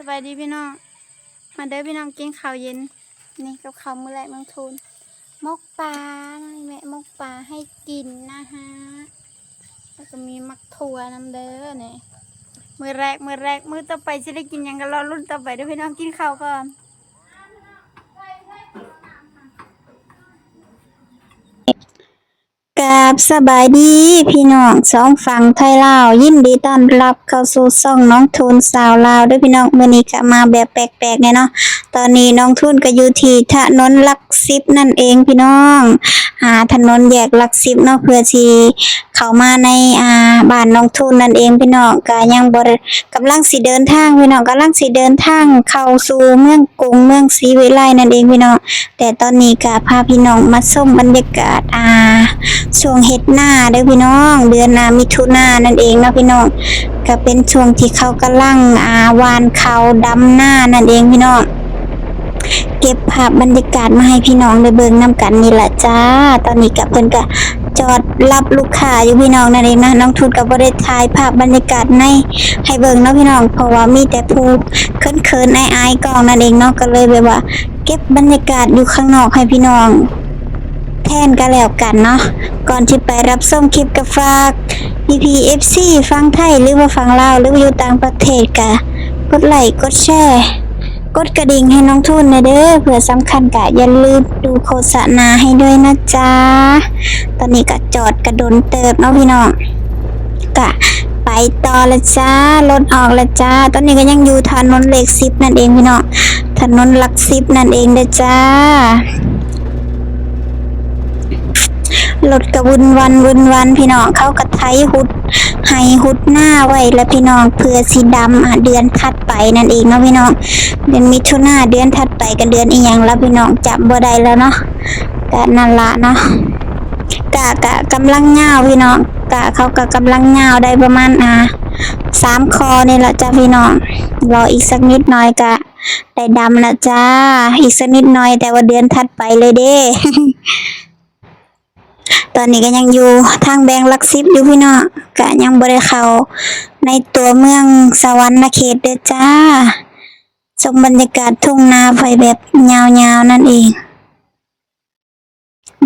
สบายดีพี่น้อง มาเด้อพี่น้องกินข้าวเย็น นี่กับข้าวมื้อแรกเมืองทูนมกปลานี่แม่มกปลาให้กินนะฮะแล้วก็มีมักถั่วน้ำเด้อเนี่ยมื้อแรกมื้อแรกมื้อต่อไปจะได้กินยังกันรอรุ่นต่อไปเด้อพี่น้องกินข้าวก่อน กับสบายดีพี่น้องสองฝั่งไทยลาว ยินดีต้อนรับเข้าสู่ช่องน้องทูนสาวลาวด้วยพี่น้องมื้อนี้ก็มาแบบแปลกๆแน่เนาะตอนนี้น้องทูนก็อยู่ที่ถนนลักสิบนั่นเองพี่น้องหาถนนแยกลักสิบเนาะเพื่อที่เข้ามาในอ่าบ้านน้องทูนนั่นเองพี่น้องก็ยังบ่ได้กำลังสิเดินทางพี่น้องกำลังสิเดินทางเข้าสู่เมืองกรุงเมืองศรีวิไลนั่นเองพี่น้องแต่ตอนนี้ก็พาพี่น้องมาชมบรรยากาศอ่าช่วงเฮ็ดหน้าเด้อพี่น้อง เดือนหน้ามิถุนานั่นเองเนาะพี่น้องก็เป็นช่วงที่เขากำลังอาวานเขาดำหน้านั่นเองพี่น้องเก็บภาพบรรยากาศมาให้พี่น้องได้เบิ่งนํกันนี่แหละจ้า ตอนนี้กับเพิ่นก็จอดรับลูกค้าอยู่พี่น้องนั่นเองนะน้องทุนก็บ่ได้ถ่ายภาพบรรยากาศในให้เบิ่งเนาะพี่น้อง เพราะว่ามีแต่ผู้เขินๆอายๆกองนั่นเองเนาะก็เลยแบบว่า เก็บบรรยากาศอยู่ข้างนอกให้พี่น้อง แทนก็แล้วกันเนาะก่อนที่ไปรับส้มคลิปกับฝาก PPFC ฟังไทยหรือว่าฟังลาวหรือว่าอยู่ต่างประเทศกะกดไลค์กดแชร์กดกระดิ่งให้น้องทุนนะเด้อเผื่อสำคัญกะอย่าลืมดูโฆษณาให้ด้วยนะจ๊ะ ตอนนี้ก็จอดกระโดนเติบเนาะพี่น้องกะไปต่อละจ้ารถออกละจ้า ตอนนี้ก็ยังอยู่ถนนเหล็กซิบนั่นเองพี่น้องถนนหลักซิบนั่นเองเด้อจ้า รถกระวุนวันวุนวันพี่น้องเขากระไทยหุดให้หุดหน้าไว้แล้วพี่น้องเพื่อสีดำเดือนถัดไปนั่นเองเนาะพี่น้องเดือนมิถุนาเดือนถัดไปกันเดือนอีหยังแล้วพี่น้องจับบ่ได้แล้วเนาะกะนั่นละเนาะกะกะกำลังเงาพี่น้องกะเขากะกำลังเงาได้ประมาณอ่าสามคอนี่แหละจ้าพี่น้องรออีกสักนิดหน่อยกะได้ดำละจ้า อีกสักนิดหน่อยแต่ว่าเดือนถัดไปเลยเด้ ตอนนี้ก็ยังอยู่ทางแบงค์ลักซิบอยู่พี่เนาะก็ยังบริเขาในตัวเมืองสวรรค์เขตเด้อจ้าชมบรรยากาศทุ่งนาไปแบบยาวๆนั่นเอง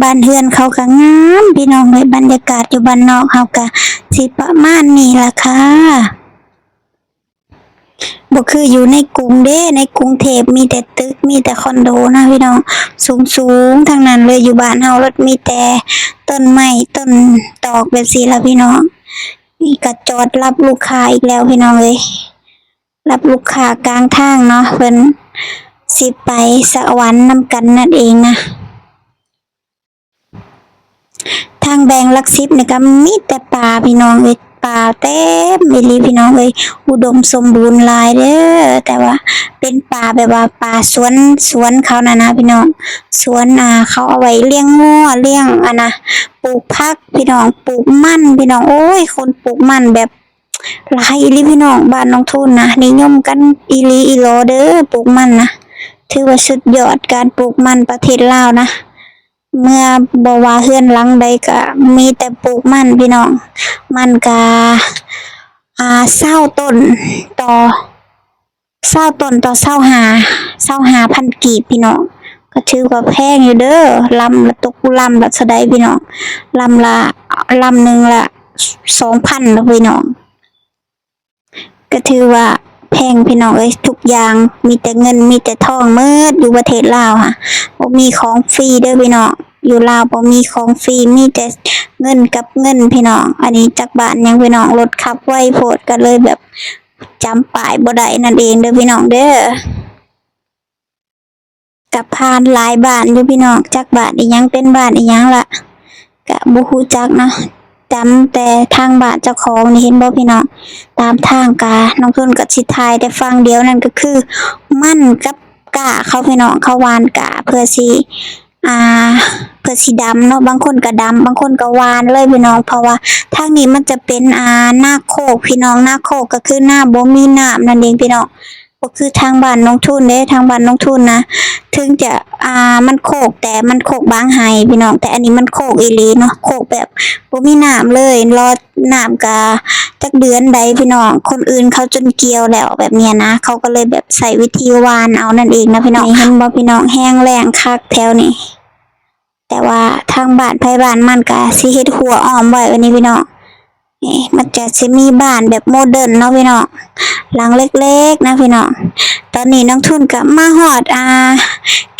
บ้านเฮือนเขาก็งามพี่น้องเลยบรรยากาศอยู่บ้านนอกเขาก็สิประมาณนี้ล่ะค่ะ บ่คืออยู่ในกรุงเด้ในกรุงเทพมีแต่ตึกมีแต่คอนโดนะพี่น้องสูงสูงทั้งนั้นเลยอยู่บ้านเฮารถมีแต่ต้นไม้ต้นตอกแบบสีละพี่น้องนี่ก็จอดรับลูกค้าอีกแล้วพี่น้องเลยรับลูกค้ากลางทางเนาะเพิ่นสิไปสวรรค์นำกันนั่นเองนะทางแบงลักซิบนี่ก็มีแต่ป่าพี่น้องเอ้ย ป่าเต็มอีหลีพี่น้องเอ้ยอุดมสมบูรณ์ลายเด้อแต่ว่าเป็นป่าแบบว่าป่าสวนสวนเขานะนะพี่น้องสวนอ่าเขาเอาไว้เลี้ยงงัวเลี้ยงอะนะปลูกผักพี่น้องปลูกมันพี่น้องโอ้ย คนปลูกมันแบบลายอีลีพี่น้องบ้านน้องทุนนะนิยมกันอีลีอีโลเด้อปลูกมันนะถือว่าสุดยอดการปลูกมันประเทศลาวนะ เมื่อบว่าเฮือนหลังใดก็มีแต่ปลูกมันพี่น้อง มันก็อ่าเศร้าต้นต่อเศร้าต้นต่อเศร้าหาเศร้าหาพันกีบพี่น้องก็ถือว่าแพงอยู่เด้อลำละตกลำละสะใดพี่น้องลำละลำหนึ่งละสองพันละพี่น้องก็ถือว่าแพงพี่น้องเอ้ยทุกอย่างมีแต่เงินมีแต่ทองเมื่ออยู่ประเทศลาวค่ะมีของฟรีเด้อพี่น้อง อยู่ลาวบ่มีของฟรีมีแต่เงินกับเงินพี่น้อง อันนี้จากบานยังพี่น้องรถขับไวโพดก็เลยแบบจำป้ายบ่ได้นั่นเองเด้อพี่น้องเด้อกับพานหลายบานอยู่พี่น้องจากบานอีหยังเป็นบานอีหยังล่ะก็บ่ฮู้จักนะจำแต่ทางบานเจ้าของนี่เห็นบ่พี่น้องตามทางกาน้องทุนกับสิทายแต่ฟังเดียวนั่นก็คือ มั่นกับกะเขาพี่น้องเขาวานกะเพื่อสิ อ่าเพื่อสีดำเนาะบางคนก็ดำบางคนก็วานเลยพี่น้อง เพราะว่าทางนี้มันจะเป็นอ่าหน้าโคกพี่น้องหน้าโคกก็คือหน้าบ่มีน้ำนั่นเองพี่น้องก็คือทางบ้านน้องทุนเด้ทางบ้านน้องทุนนะถึงจะอ่ามันโคกแต่มันโคกบางไห้พี่น้องแต่อันนี้มันโคกอีลีเนาะโคกแบบบ่มีน้ำเลยรอ น้ำกะจักเดือนใดพี่น้อง คนอื่นเขาจนเกียวแล้วแบบเนี้ยนะ เขาก็เลยแบบใส่วิธีวานเอานั่นเองนะพี่น้องเห็นบ่พี่น้องแห้งแล้งคักแถวนี้แต่ว่าทางบ้านไผบ้านมันก็สิเฮ็ดหัวอ้อมไว้วันนี้พี่น้องนี่มันจะสิมีบ้านแบบโมเดิร์นเนาะพี่น้องหลังเล็กๆนะพี่น้องตอนนี้น้องทุนก็มาฮอดอา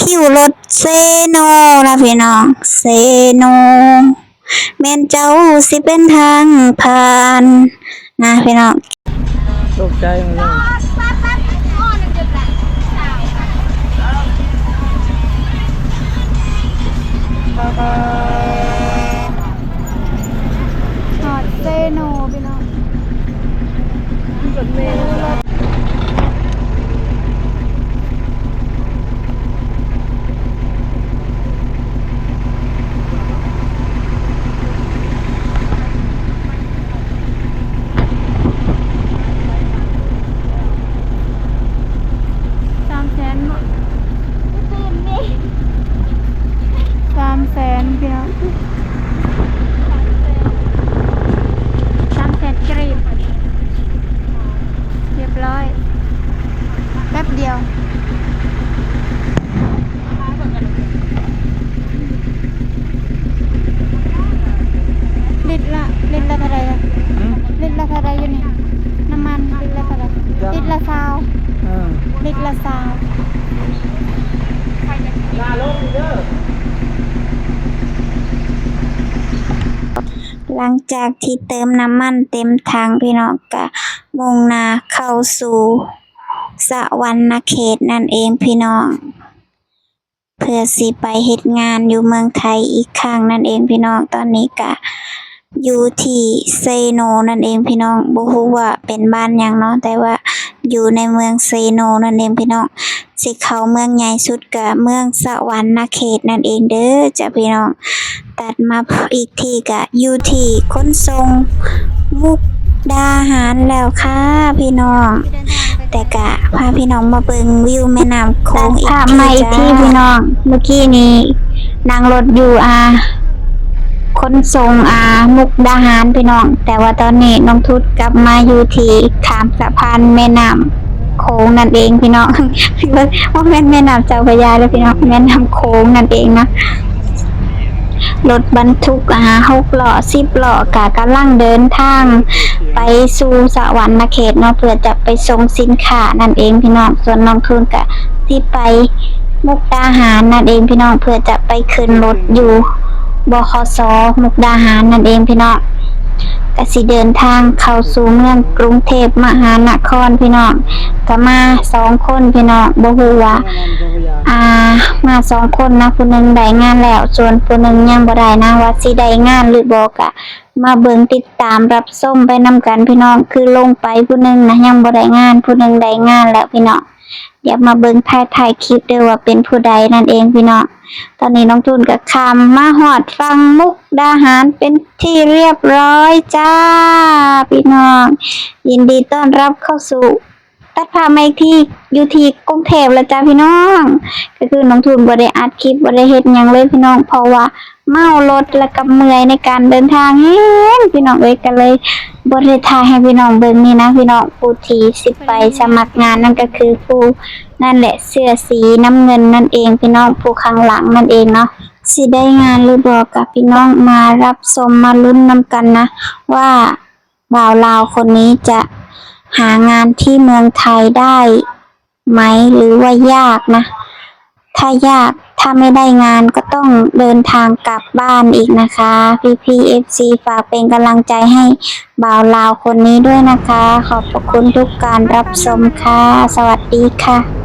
คิวรถเซโนนะพี่น้องเซโน แม่นเจ้าสิเป็นทางผ่านนะพี่น้อง ตกใจหมดเลย พี่น้องสามแสนกรีบเรียบร้อยแป๊บเดียวลิตรละลิตรละเท่าไหรอะลิตรละเท่าไหรอยู่นี่น้ำมันลิตรละเท่าไหรลิตรละซาวอ่าลิตรละซาว หลังจากที่เติมน้ำมันเต็มถังพี่น้องก็มุ่งหน้าเข้าสู่สวรรณเขตนั่นเองพี่น้อง เพื่อสิไปเฮ็ดงานอยู่เมืองไทยอีกครั้งนั่นเองพี่น้องตอนนี้ก็ อยู่ที่เซโนนั่นเองพี่น้องบ่ฮู้ว่าเป็นบ้านหยังเนาะแต่ว่าอยู่ในเมืองเซโนนั่นเองพี่น้องสิเข้าเมืองใหญ่สุดก็เมืองสวรรณเขตนั่นเองเด้อจ้ะพี่น้อง ตัดมาอีกทีก็อยู่ที่ขนส่งมุกดาหารแล้วค่ะพี่น้อง แต่กะพาพี่น้องมาเบิงวิวแม่น้ำโขงอีกภาพทีมาอีกจ้าที่พี่น้องเมื่อกี้นี้นั่งรถอยู่อ่า ขนส่งอามุกดาหารพี่น้อง แต่ว่าตอนนี้น้องทุดกลับมาอยู่ที่ขามสะพานแม่น้ำโขงนั่นเองพี่น้องพี่ว่าว่าแม่นแม่น้ำเจ้าพระยาเลยพี่น้องแม่น้ำโขงนั่นเองนะรถบรรทุกอาหกล้อสิบล้อกะกำลังเดินทางไปสู่สวรรณเขตเนาะเพื่อจะไปส่งสินค้านั่นเองพี่น้องส่วนน้องทุนกะที่ไปมุกดาหารนั่นเองพี่น้องเพื่อจะไปขึ้นรถอยู่ บคสมุกดาหารนั่นเองพี่น้องกสิเดินทางเข้าสู่เมืองกรุงเทพมหานครพี่น้องก็มาสองคนพี่น้องบ่ฮู้ว่าแม่น้ำเจ้าพระยาอ่ามาสองคนนะผู้หนึ่งได้งานแล้วส่วนผู้หนึ่งยังบ่ได้นะว่าสิได้งานหรือบ่กะมาเบิ่งติดตามรับส้มไปนำกันพี่น้องคือลงไปผู้หนึ่งนะยังบ่ได้งานผู้หนึ่งได้งานแล้วพี่น้อง อย่ามาเบิ่งถ่ายถ่ายคลิปเด้อว่าเป็นผู้ใดนั่นเองพี่น้องตอนนี้น้องจูนกับคำมาหอดฟังมุกดาหารเป็นที่เรียบร้อยจ้า พี่น้อง ยินดีต้อนรับเข้าสู่ ตัดภาพมาอีกที่อยู่ที่กรุงเทพแล้วจ้าพี่น้อง ก็คือน้องทุนบ่ได้อัดคลิปบ่ได้เฮ็ดหยังเลยพี่น้อง เพราะว่าเมารถและก็เมื่อยในการเดินทางแฮงพี่น้องเอ้ยก็เลยบ่ได้ถ่ายให้พี่น้องเบิ่งนี่นะพี่น้องผู้ที่สิไปสมัครงานนั่นก็คือผู้นั่นแหละเสื้อสีน้ำเงินนั่นเองพี่น้องผู้ข้างหลังนั่นเองเนาะสิได้งานหรือบ่กับพี่น้องมารับชมมาลุ้นนำกันนะ ว่าบ่าวลาวคนนี้จะ หางานที่เมืองไทยได้ไหมหรือว่ายากนะ ถ้ายากถ้าไม่ได้งานก็ต้องเดินทางกลับบ้านอีกนะคะ พี่พีเอฟซีฝากเป็นกำลังใจให้บ่าวลาวคนนี้ด้วยนะคะ ขอบพระคุณทุกการรับชมค่ะ สวัสดีค่ะ